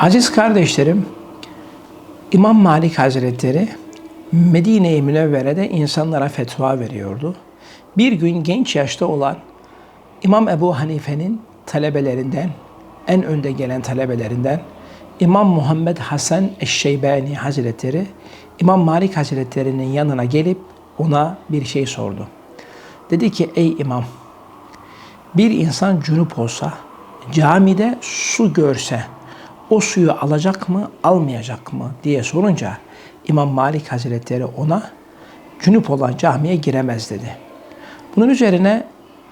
Aziz kardeşlerim, İmam Malik Hazretleri Medine-i Münevvere'de insanlara fetva veriyordu. Bir gün genç yaşta olan İmam Ebu Hanife'nin talebelerinden, en önde gelen talebelerinden İmam Muhammed Hasan Eşşeybani Hazretleri İmam Malik Hazretleri'nin yanına gelip ona bir şey sordu. Dedi ki ey imam bir insan cünüp olsa camide su görse o suyu alacak mı almayacak mı diye sorunca İmam Malik Hazretleri ona cünüp olan camiye giremez dedi. Bunun üzerine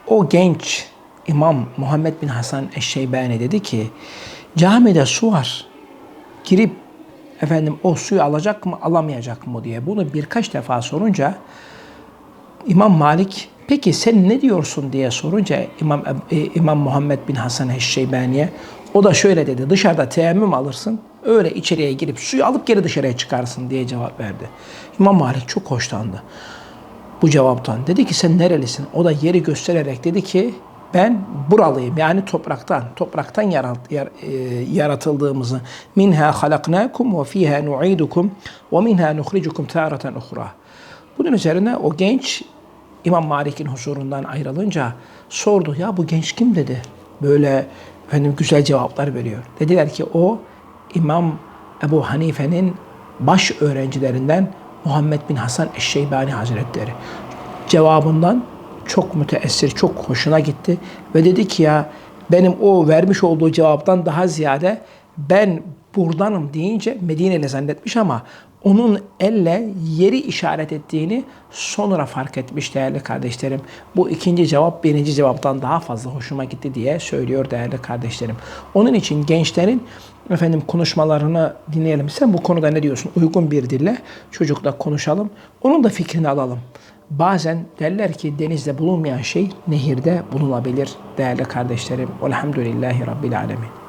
o genç İmam Muhammed bin Hasan Eşşeybani dedi ki camide su var. Girip efendim o suyu alacak mı alamayacak mı? diye bunu birkaç defa sorunca İmam Malik peki sen ne diyorsun? diye sorunca İmam, e, İmam Muhammed bin Hasan Eşşeybani'ye o da şöyle dedi dışarıda teyemmüm alırsın öyle içeriye girip suyu alıp geri dışarıya çıkarsın diye cevap verdi. İmam Malik çok hoşlandı bu cevaptan. Dedi ki sen nerelisin? O da yeri göstererek dedi ki ben buralıyım yani topraktan, topraktan yarat, yar, e, yaratıldığımızı. Minha halaknakum ve fiha nu'idukum ve minha nukhrijukum taratan ukhra. Bunun üzerine o genç İmam Malik'in huzurundan ayrılınca sordu ya bu genç kim dedi. Böyle efendim güzel cevaplar veriyor. Dediler ki o İmam Ebu Hanife'nin baş öğrencilerinden Muhammed bin Hasan Eşşeybani Hazretleri. Cevabından çok müteessir, çok hoşuna gitti ve dedi ki ya benim o vermiş olduğu cevaptan daha ziyade ben buradanım deyince Medine'li zannetmiş ama onun elle yeri işaret ettiğini sonra fark etmiş değerli kardeşlerim. Bu ikinci cevap birinci cevaptan daha fazla hoşuma gitti diye söylüyor değerli kardeşlerim. Onun için gençlerin efendim konuşmalarını dinleyelim. Sen bu konuda ne diyorsun? Uygun bir dille çocukla konuşalım. Onun da fikrini alalım. Bazen derler ki denizde bulunmayan şey nehirde bulunabilir değerli kardeşlerim. Elhamdülillahi Rabbil Alemin.